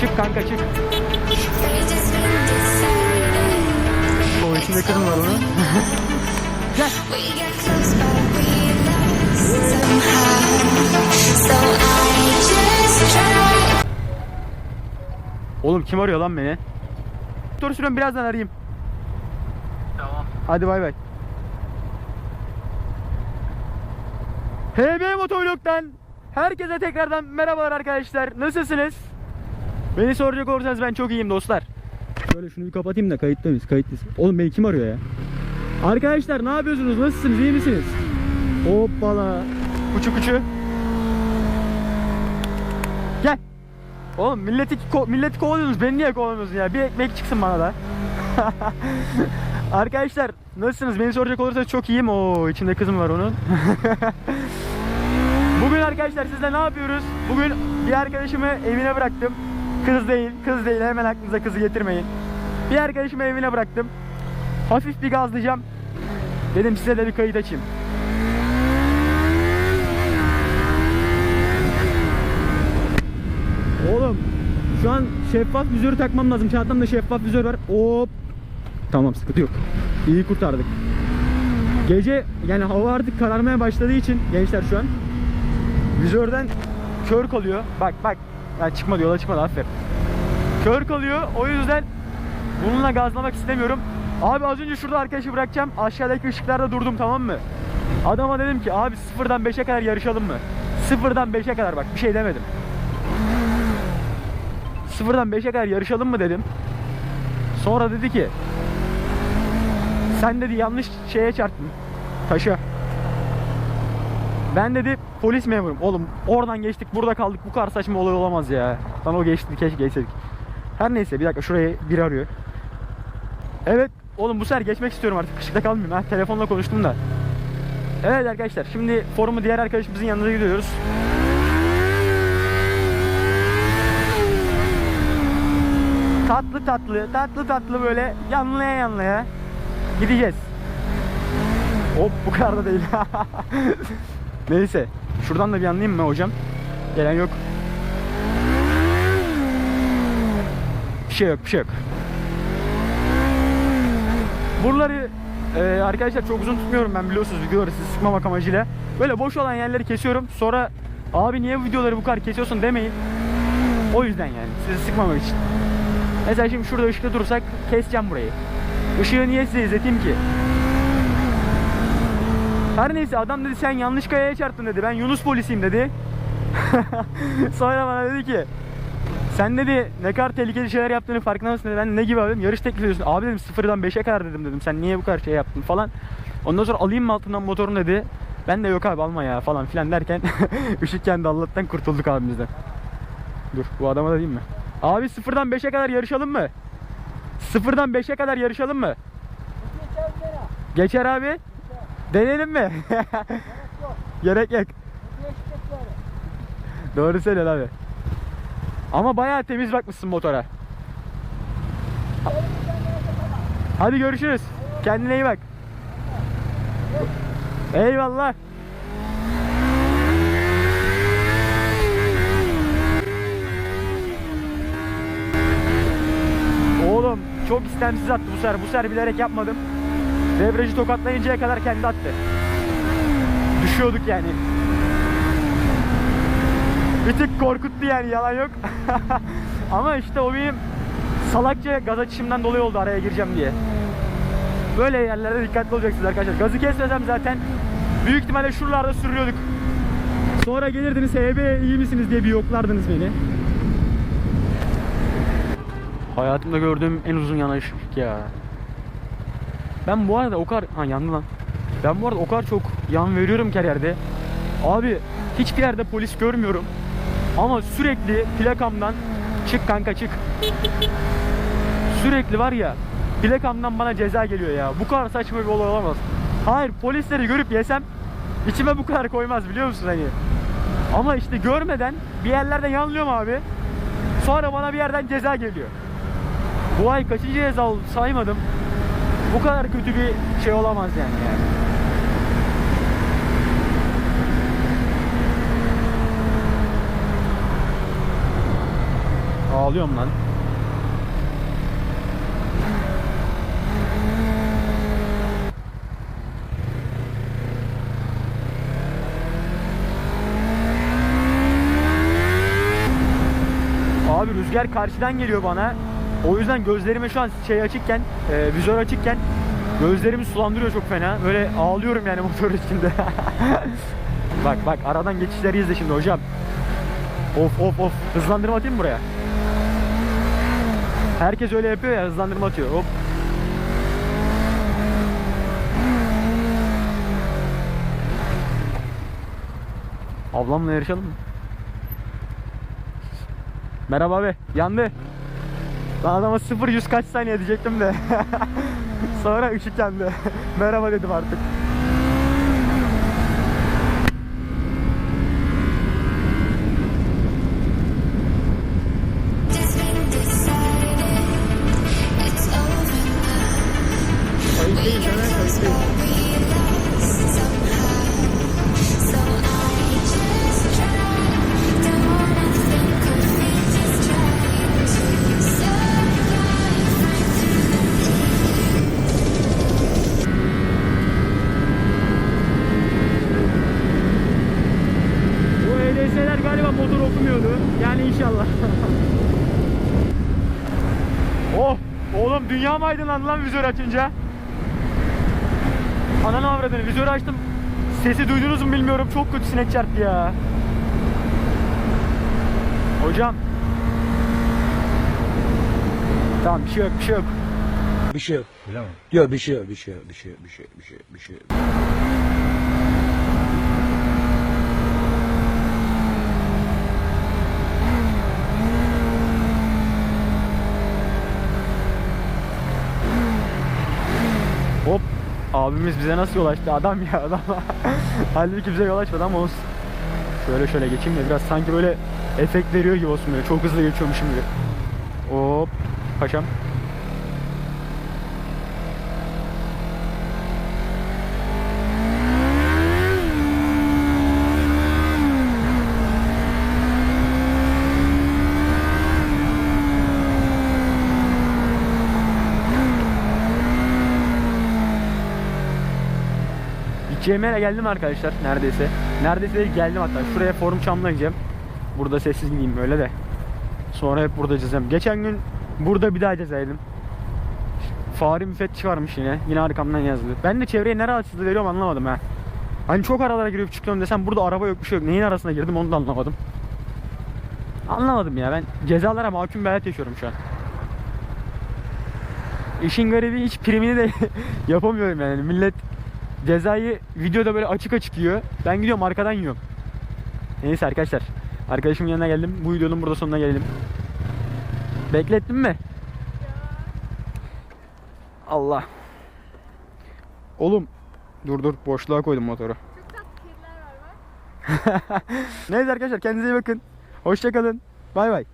Çık kanka çık. O içinde kızım var onun. Gel. Oğlum kim arıyor lan beni? Dur sürüyorum birazdan arayayım. Tamam. Hadi bay bay. HB Motovlog'dan herkese tekrardan merhabalar arkadaşlar. Nasılsınız? Beni soracak olursanız ben çok iyiyim dostlar. Şöyle şunu bir kapatayım da kayıtta mıyız? Kayıtlıyız. Oğlum beni kim arıyor ya? Arkadaşlar ne yapıyorsunuz? Nasılsınız? İyi misiniz? Hoppala. Kuçu kuçu. Gel. Oğlum milleti, ko- milleti kovalıyorsunuz. Beni niye kovalıyorsunuz ya? Bir ekmek çıksın bana da. Arkadaşlar nasılsınız? Beni soracak olursanız çok iyiyim. Oo içinde kızım var onun. Bugün arkadaşlar sizle ne yapıyoruz? Bugün bir arkadaşımı evine bıraktım. Kız değil, kız değil. Hemen aklınıza kızı getirmeyin. Bir arkadaşımı evine bıraktım. Hafif bir gazlayacağım. Dedim size de bir kayıt açayım. Oğlum şu an şeffaf vizörü takmam lazım. Çantamda şeffaf vizör var. Hop. Tamam sıkıntı yok. İyi kurtardık. Gece yani hava artık kararmaya başladığı için gençler şu an vizörden kör kalıyor. Bak bak. Ya çıkmadı yola çıkmadı aferin. Kör kalıyor. O yüzden bununla gazlamak istemiyorum. Abi az önce şurada arkadaşı bırakacağım. Aşağıdaki ışıklarda durdum tamam mı? Adama dedim ki abi sıfırdan 5'e kadar yarışalım mı? Sıfırdan 5'e kadar bak bir şey demedim. Sıfırdan 5'e kadar yarışalım mı dedim. Sonra dedi ki sen dedi yanlış şeye çarptın. Taşa. Ben dedi polis memurum. Oğlum oradan geçtik burada kaldık. Bu kadar saçma olay olamaz ya. Lan o geçti keşke geçseydik. Her neyse bir dakika şuraya biri arıyor. Evet oğlum bu sefer geçmek istiyorum artık. Kışıkta kalmayayım. Ha, telefonla konuştum da. Evet arkadaşlar şimdi forumu diğer arkadaşımızın yanına gidiyoruz. Tatlı tatlı tatlı tatlı böyle yanlaya yanlaya gideceğiz. Hop bu kadar da değil. Neyse şuradan da bir anlayayım mı hocam? Gelen yok. Bir şey yok bir şey yok. Buraları e, arkadaşlar çok uzun tutmuyorum ben biliyorsunuz videoları sizi sıkmamak amacıyla. Böyle boş olan yerleri kesiyorum. Sonra abi niye videoları bu kadar kesiyorsun demeyin. O yüzden yani sizi sıkmamak için. Mesela şimdi şurada ışıkta durursak keseceğim burayı. Işığı niye size izleteyim ki? Her neyse adam dedi sen yanlış kayaya çarptın dedi. Ben Yunus polisiyim dedi. Sonra bana dedi ki sen dedi ne kadar tehlikeli şeyler yaptığını farkında mısın dedi. Ben ne gibi abi. Yarış teklif ediyorsun. Abi dedim sıfırdan 5'e kadar dedim dedim. Sen niye bu kadar şey yaptın falan. Ondan sonra alayım mı altından motorunu dedi. Ben de yok abi alma ya falan filan derken ışık kendi Allah'tan kurtulduk abimizden. Dur bu adama da diyeyim mi? Abi sıfırdan 5'e kadar yarışalım mı? Sıfırdan 5'e kadar yarışalım mı? Geçer abi. Deneyelim mi? Gerek yok. Doğru söylüyorsun abi. Ama bayağı temiz bakmışsın motora. Hadi görüşürüz. Kendine iyi bak. Eyvallah. Oğlum çok istemsiz attı bu sefer. Bu sefer bilerek yapmadım. Devreci tokatlayıncaya kadar kendi attı. Düşüyorduk yani. Bir tık korkuttu yani yalan yok. Ama işte o benim salakça gaz açışımdan dolayı oldu araya gireceğim diye. Böyle yerlerde dikkatli olacaksınız arkadaşlar. Gazı kesmesem zaten büyük ihtimalle şuralarda sürüyorduk. Sonra gelirdiniz HB iyi misiniz diye bir yoklardınız beni. Hayatımda gördüğüm en uzun yanaşık ya. Ben bu arada o kadar... Ha yandı lan. Ben bu arada o kadar çok yan veriyorum ki her yerde. Abi hiçbir yerde polis görmüyorum. Ama sürekli plakamdan çık kanka çık. Sürekli var ya plakamdan bana ceza geliyor ya. Bu kadar saçma bir olay olamaz. Hayır polisleri görüp yesem içime bu kadar koymaz biliyor musun hani. Ama işte görmeden bir yerlerde yanlıyorum abi. Sonra bana bir yerden ceza geliyor. Bu ay kaçıncı ceza oldu saymadım. Bu kadar kötü bir şey olamaz yani. yani. Ağlıyorum lan. Abi rüzgar karşıdan geliyor bana. O yüzden gözlerime şu an şey açıkken, e, vizör açıkken gözlerimi sulandırıyor çok fena. Böyle ağlıyorum yani motor içinde. bak bak aradan geçişleri izle şimdi hocam. Of of of. Hızlandırma atayım mı buraya? Herkes öyle yapıyor ya hızlandırma atıyor. Hop. Ablamla yarışalım mı? Merhaba abi. Yandı. Ben adama 0 100 kaç saniye diyecektim de. Sonra yandı. Merhaba dedim artık. oh! Oğlum dünya mı aydınlandı lan vizör açınca? Ananı avradını vizörü açtım. Sesi duydunuz mu bilmiyorum. Çok kötü sinek çarptı ya. Hocam. Tamam bir şey yok bir şey yok. Bir şey yok. Mi? Yok bir şey yok, bir şey yok, bir şey yok, bir şey yok, bir şey yok, bir şey yok. Hop. Abimiz bize nasıl yol açtı? Adam ya adam. Halbuki bize yol açmadı ama olsun. Şöyle şöyle geçeyim de biraz sanki böyle efekt veriyor gibi olsun böyle. Çok hızlı geçiyormuşum gibi. Hop. Paşam. Yere geldim arkadaşlar neredeyse. Neredeyse değil, geldim hatta. Şuraya forum çamına gideceğim. Burada sessiz gideyim böyle de. Sonra hep burada cezem. Geçen gün burada bir daha cezaydım. Fahri müfettiş varmış yine. Yine arkamdan yazdı. Ben de çevreye ne rahatsızlığı veriyorum anlamadım ha. Hani çok aralara girip çıkıyorum desem burada araba yok bir şey yok. Neyin arasına girdim onu da anlamadım. Anlamadım ya ben cezalara mahkum bir hayat yaşıyorum şu an. İşin garibi hiç primini de yapamıyorum yani. Millet cezayı videoda böyle açık açık yiyor. Ben gidiyorum arkadan yiyorum. Neyse arkadaşlar. Arkadaşımın yanına geldim. Bu videonun burada sonuna gelelim. Beklettin mi? Allah. Oğlum. Dur dur boşluğa koydum motoru. Neyse arkadaşlar kendinize iyi bakın. Hoşçakalın. Bay bay.